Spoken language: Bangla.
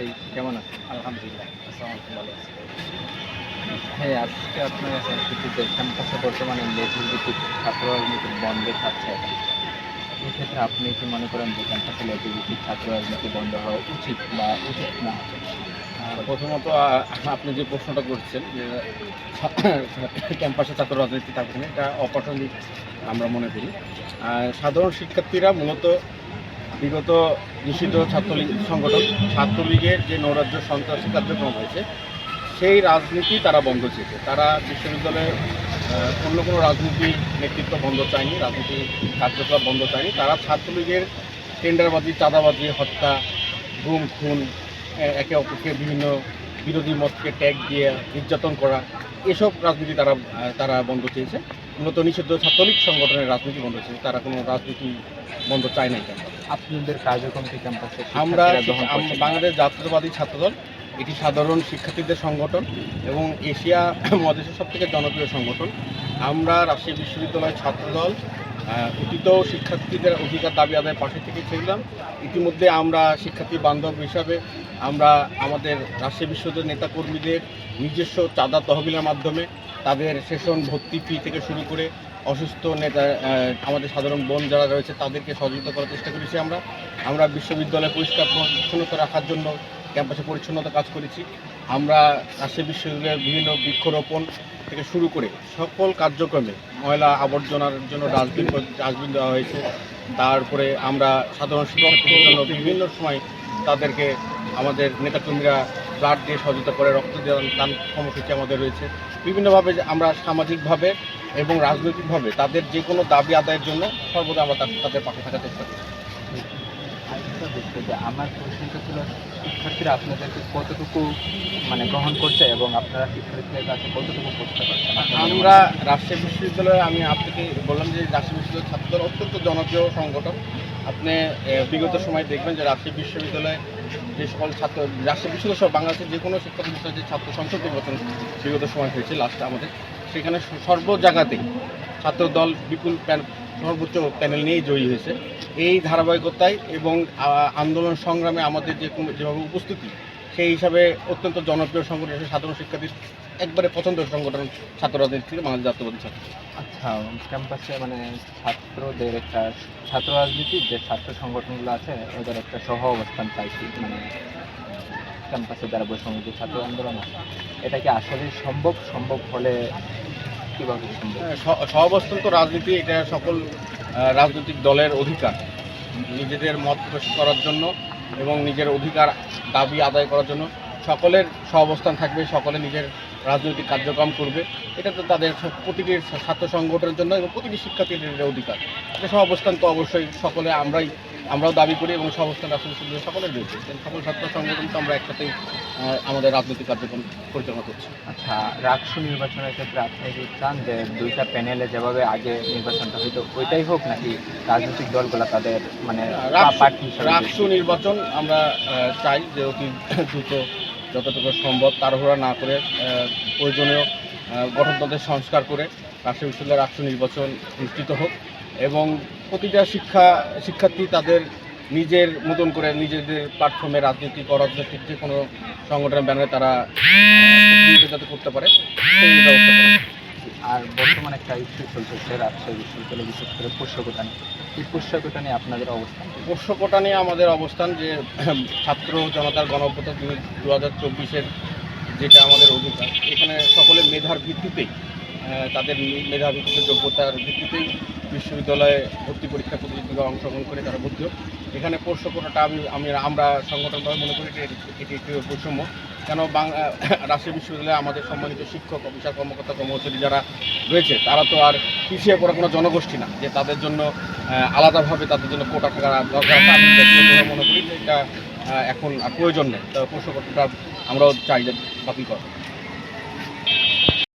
ভাই, কেমন আছেন? আলহামদুলিল্লাহ, আসসালামু আলাইকুম। ভালো আছি হ্যাঁ আজকে আপনার কাছে ক্যাম্পাসে বর্তমানে লেজুর ভিত্তিক ছাত্র রাজনীতি বন্ধ থাকছে। এখন এই ক্ষেত্রে আপনি কি মনে করেন যে ক্যাম্পাসে লেজুর ভিত্তিক ছাত্র রাজনীতি বন্ধ হওয়া উচিত বা উচিত না? প্রথমত আপনি যে প্রশ্নটা করছেন যে ক্যাম্পাসে ছাত্র রাজনীতি থাকবে না, এটা অপ্রাসঙ্গিক আমরা মনে করি। সাধারণ শিক্ষার্থীরা মূলত বিগত নিষিদ্ধ ছাত্রলীগ সংগঠন, ছাত্রলীগের যে নৈরাজ্য সন্ত্রাসী কার্যক্রম হয়েছে, সেই রাজনীতি তারা বন্ধ চেয়েছে তারা বিশ্ববিদ্যালয়ের অন্য কোনো রাজনীতির নেতৃত্ব বন্ধ চায়নি, রাজনীতি কার্যকলাপ বন্ধ চায়নি। তারা ছাত্রলীগের টেন্ডারবাজি, চাঁদাবাজি, হত্যা, গুম, খুন একে অপরকে বিভিন্ন বিরোধী মতকে ট্যাগ দিয়ে নির্যাতন করা এসব রাজনীতি তারা তারা বন্ধ চেয়েছে। মূলত নিষিদ্ধ ছাত্রলীগ সংগঠনের রাজনীতি বন্ধ চেয়েছে। তারা কোনো রাজনীতি বন্ধ চায় নাই কেন? আপনাদের কার্যক্রম কি ক্যাম্পাসে আমরা? বাংলাদেশ জাতীয়তাবাদী ছাত্রদল এটি সাধারণ শিক্ষার্থীদের সংগঠন এবং এশিয়া মহাদেশের সব থেকে জনপ্রিয় সংগঠন। আমরা রাজশাহী বিশ্ববিদ্যালয় ছাত্রদল অতীত শিক্ষার্থীদের অধিকার দাবি আদায়ের পাশে থেকে ছিলাম ইতিমধ্যে আমরা শিক্ষার্থী বান্ধব হিসাবে আমরা আমাদের রাজশাহী বিশ্ববিদ্যালয়ের নেতাকর্মীদের নিজস্ব চাঁদা তহবিলের মাধ্যমে তাদের সেশন ভর্তি ফি থেকে শুরু করে অসুস্থ নেতা আমাদের সাধারণ বোন যারা রয়েছে তাদেরকে সহযোগিতা করার চেষ্টা করেছি আমরা। আমরা বিশ্ববিদ্যালয় পরিষ্কার পরিচ্ছন্নতা রাখার জন্য ক্যাম্পাসে পরিচ্ছন্নতা কাজ করেছি। আমরা রাজশাহী বিশ্ববিদ্যালয়ের বিভিন্ন বৃক্ষরোপণ থেকে শুরু করে সকল কার্যক্রমে ময়লা আবর্জনার জন্য ডাস্টবিন ডাস্টবিন দেওয়া হয়েছে। তারপরে আমরা সাধারণ শিক্ষার্থীদের জন্য বিভিন্ন সময় তাদেরকে আমাদের নেতাকর্মীরা ব্লাড দিয়ে সহযোগিতা করে রক্ত দান কর্মসূচি আমাদের রয়েছে। বিভিন্নভাবে আমরা সামাজিকভাবে এবং রাজনৈতিকভাবে তাদের যে কোনো দাবি আদায়ের জন্য সর্বদা আমরা তাদের পাশে থাকার চেষ্টা করি। আরেকটা বিষয় যে আমার প্রশ্নটা ছিল শিক্ষার্থীরা আপনাদেরকে কতটুকু মানে গ্রহণ করছে এবং আপনারা শিক্ষার্থীদের কাছে কতটুকু করতে পারছেন? আমরা রাজশাহী বিশ্ববিদ্যালয়ে আমি আপনাকে বললাম যে রাজশাহী বিশ্ববিদ্যালয় ছাত্রদল অত্যন্ত জনপ্রিয় সংগঠন। আপনি বিগত সময় দেখবেন যে রাজশাহী বিশ্ববিদ্যালয়ে যে সকল ছাত্র রাজশাহী বিশ্ববিদ্যালয় সহ বাংলাদেশের যে কোনো শিক্ষা প্রতিষ্ঠানের যে ছাত্র সংসদ নির্বাচন বিগত সময় হয়েছে লাস্টে আমাদের সেখানে সর্ব জায়গাতেই ছাত্রদল বিপুল প্যান সর্বোচ্চ প্যানেল নিয়েই জয়ী হয়েছে। এই ধারাবাহিকতায় এবং আন্দোলন সংগ্রামে আমাদের যে যেভাবে উপস্থিতি, সেই হিসাবে অত্যন্ত জনপ্রিয় সংগঠন হিসেবে সাধারণ শিক্ষার্থীর একবারে পছন্দের সংগঠন ছাত্র রাজনীতি থেকে বাংলাদেশ জাতীয়বাদী ছাত্র। আচ্ছা ক্যাম্পাসে মানে ছাত্রদের একটা ছাত্র রাজনীতির যে ছাত্র সংগঠনগুলো আছে, ওদের একটা সহ অবস্থান চাইছি মানে ক্যাম্পাসে যারা বৈষম্য ছাত্র আন্দোলন আছে। এটা কি আসলে সম্ভব? সম্ভব হলে কীভাবে সম্ভব? হ্যাঁ, সহাবস্থান তো রাজনীতি এটা সকল রাজনৈতিক দলের অধিকার। নিজেদের মত প্রকাশ করার জন্য এবং নিজের অধিকার দাবি আদায় করার জন্য সকলের সহাবস্থান থাকবে সকলে নিজের রাজনৈতিক কার্যক্রম করবে। এটা তো তাদের প্রতিটি ছাত্র সংগঠনের জন্য এবং প্রতিটি শিক্ষার্থীদের অধিকার। এটা সহাবস্থান তো অবশ্যই সকলে আমরাই আমরাও দাবি করি এবং সহাবস্থান রাজনৈতিক সকলের রয়েছে সকল ছাত্র সংগঠন তো আমরা একসাথেই আমাদের রাজনৈতিক কার্যক্রম পরিচালনা করছি। আচ্ছা রাকসু নির্বাচনের ক্ষেত্রে আপনি কি চান যে দুইটা প্যানেলে যেভাবে আগে নির্বাচনটা হইতো ওইটাই হোক নাকি রাজনৈতিক দলগুলো তাদের মানে রাকসু নির্বাচন আমরা চাই যে অতি দ্রুত যতটুকু সম্ভব তাড়াহুড়া না করে প্রয়োজনীয় গঠনতন্ত্রের সংস্কার করে রাজশাহী বিশ্ববিদ্যালয়ের রাষ্ট্র নির্বাচন অনুষ্ঠিত হোক। এবং প্রতিটা শিক্ষা শিক্ষার্থী তাদের নিজের মতন করে নিজেদের প্ল্যাটফর্মে রাজনীতি অরাজনৈতিক যে কোনো সংগঠনের ব্যানারে তারা যাতে করতে পারে সেই ব্যবস্থা করা আর বর্তমানে একটা ইস্যু চলতেছে রাজশাহী বিশ্ববিদ্যালয় বিশেষ করে পোষ্যকোটা নিয়ে এই পোষ্যকোটা নিয়ে আপনাদের অবস্থান? পোষ্যকোটা নিয়ে আমাদের অবস্থান যে ছাত্র জনতার গণঅভ্যুত্থান দু হাজার চব্বিশের যেটা আমাদের অধিকার এখানে সকলের মেধার ভিত্তিতেই তাদের মেধার ভিত্তিতে যোগ্যতার ভিত্তিতেই বিশ্ববিদ্যালয়ে ভর্তি পরীক্ষা প্রতিযোগিতায় অংশগ্রহণ করে তারা ভর্তি হোক। এখানে পোষ্যকোটাটা আমি আমি আমরা সংগঠনভাবে মনে করি এটি- একটি বৈষম্য। কেন বাংলা রাজশাহী বিশ্ববিদ্যালয়ে আমাদের সম্মানিত শিক্ষক, অফিসার, কর্মকর্তা, কর্মচারী যারা রয়েছে, তারা তো আর পিছিয়ে পড়া কোনো জনগোষ্ঠী না, যে তাদের জন্য আলাদাভাবে তাদের জন্য কোটা থাকা দরকার আমি মনে করি যে এটা এখন আর প্রয়োজন নেই। তো পোষ্যকোটাটা আমরাও চাই বাতিল করা